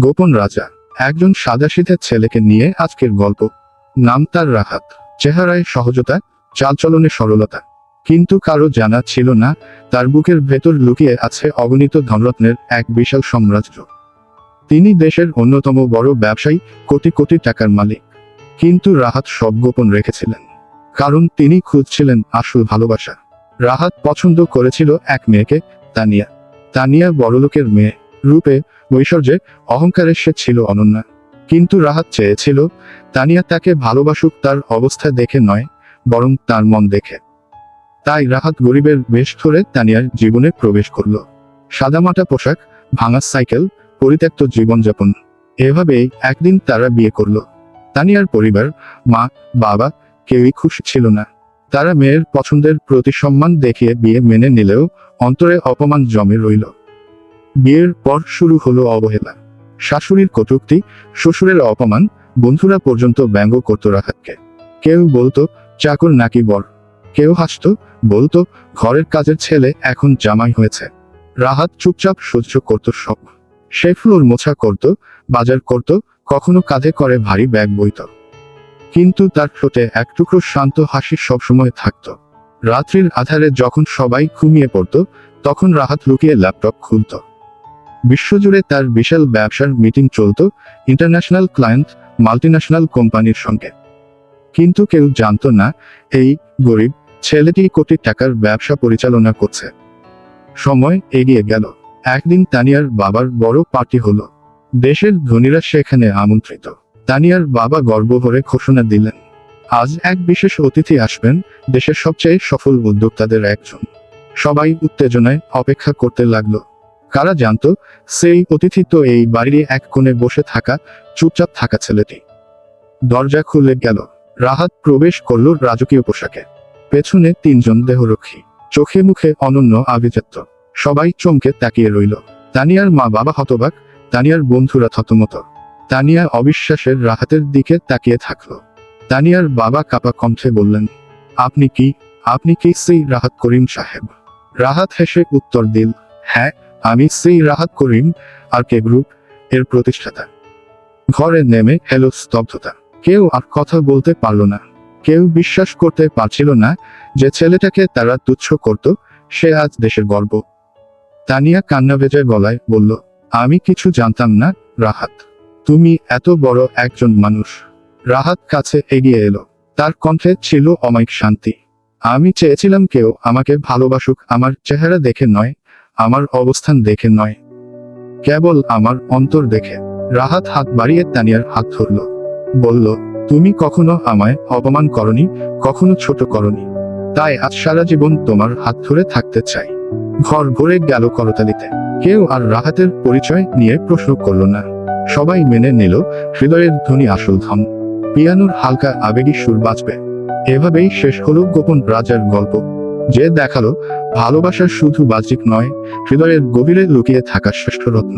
গোপন রাজা, একজন সাদাসিধে ছেলেকে নিয়ে আজকের গল্প। নাম তার রাহাত। চেহারায় সহজতা, চালচলনে সরলতা। কিন্তু কারও জানা ছিল না, তার বুকের ভেতর লুকিয়ে আছে অগণিত ধনরত্নের এক বিশাল সাম্রাজ্য। তিনি দেশের অন্যতম বড় ব্যবসায়ী, কোটি কোটি টাকার মালিক। কিন্তু রাহাত সব গোপন রেখেছিলেন। কারণ তিনি খুঁজছিলেন আসল ভালোবাসা। রাহাত পছন্দ করেছিল এক মেয়েকে, তানিয়া। তানিয়া বড়লোকের মেয়ে। রূপে, ঐশ্বর্যে, অহংকারে সে ছিল অনন্যা। কিন্তু রাহাত চেয়েছিল, তানিয়া তাকে ভালোবাসুক তার অবস্থা দেখে নয়, বরং তার মন দেখে। তাই রাহাত গরিবের বেশ ধরে তানিয়ার জীবনে প্রবেশ করল। সাদামাটা পোশাক, ভাঙা সাইকেল, পরিত্যক্ত জীবনযাপন, এভাবেই একদিন তারা বিয়ে করল। তানিয়ার পরিবার, মা, বাবা, কেউই খুশি ছিল না। তারা মেয়ের পছন্দের প্রতি সম্মান দেখিয়ে বিয়ে মেনে নিলেও অন্তরে অপমান জমে রইল। বিয়ের পর শুরু হলো অবহেলা। শাশুড়ির কটুক্তি, শ্বশুরের অপমান, বন্ধুরা পর্যন্ত ব্যঙ্গ করত রাহাতকে। কেউ বলতো, চাকর নাকি বর কেউ হাসতো, বলতো, ঘরের কাজের ছেলে এখন জামাই হয়েছে। রাহাত চুপচাপ সহ্য করত সব। সে ফ্লোর মোছা করত, বাজার করত, কখনো কাঁধে করে ভারী ব্যাগ বইত। কিন্তু তার ঠোঁটে এক টুকরো শান্ত হাসি সবসময় থাকত। রাত্রির আধারে যখন সবাই ঘুমিয়ে পড়ত, তখন রাহাত লুকিয়ে ল্যাপটপ খুলত। বিশ্বজুড়ে তার বিশাল ব্যবসার মিটিং চলত ইন্টারন্যাশনাল ক্লায়েন্ট, মাল্টিন্যাশনাল কোম্পানির সঙ্গে। কিন্তু কেউ জানতো না, এই গরিব ছেলেটি কোটি টাকার ব্যবসা পরিচালনা করছে। সময় এগিয়ে গেল। একদিন তানিয়ার বাবার বড় পার্টি হলো। দেশের ধনীরা সেখানে আমন্ত্রিত। তানিয়ার বাবা গর্ব ভরে ঘোষণা দিলেন, আজ এক বিশেষ অতিথি আসবেন, দেশের সবচেয়ে সফল উদ্যোক্তাদের একজন। সবাই উত্তেজনায় অপেক্ষা করতে লাগল। কারা জানতো, সেই অতিথি তো এই বাড়ির এক কোণে বসে থাকা, চুপচাপ থাকা ছেলেটি। দরজা খুলে গেল। রাহাত প্রবেশ করল রাজকীয় পোশাকে। পেছনে তিনজন দেহরক্ষী। চোখে মুখে অনন্য আভিজাত্য। সবাই চমকে তাকিয়ে রইল। তানিয়ার মা বাবা হতবাক, তানিয়ার বন্ধুরা থতমত। তানিয়া অবিশ্বাসের রাহাতের দিকে তাকিয়ে থাকল। তানিয়ার বাবা কাপা কণ্ঠে বললেন, আপনি কি আপনি কি সেই রাহাত করিম সাহেব? রাহাত হেসে উত্তর দিল হ্যাঁ আমি সেই রাহাত করিম, আর কে গ্রুপ, এর প্রতিষ্ঠাতা। ঘরে নেমে এলো স্তব্ধতা। কেউ আর কথা বলতে পারল না। কেউ বিশ্বাস করতে পারছিল না যে ছেলেটাকে তারা তুচ্ছ করত, সে আজ দেশের গর্ব। তানিয়া কান্না ভেজে গলায় বলল, আমি কিছু জানতাম না, রাহাত। তুমি এত বড় একজন মানুষ রাহাত কাছে এগিয়ে এলো। তার কণ্ঠে ছিল অমায়িক শান্তি। আমি চেয়েছিলাম কেউ আমাকে ভালোবাসুক, আমার চেহারা দেখে নয় আমার অবস্থান দেখে নয়। কেবল আমার অন্তর দেখে। রাহাত হাত বাড়িয়ে তানিয়ার হাত ধরল। বলল, তুমি কখনো আমায় অপমান করনি, কখনো ছোট করনি। তাই আজ সারা জীবন তোমার হাত ধরে থাকতে চাই। ঘর ভরে গেল করতালিতে। কেউ আর রাহাতের পরিচয় নিয়ে প্রশ্ন করল না। সবাই মেনে নিল, হৃদয়ের ধ্বনি আসল ধন। পিয়ানোর হালকা আবেগী সুর বাজবে। এভাবেই শেষ হলো গোপন রাজার গল্প। যে দেখাল ভালোবাসা শুধু বাহ্যিক নয় হৃদয়ের গভীরে লুকিয়ে থাকা শ্রেষ্ঠ রত্ন।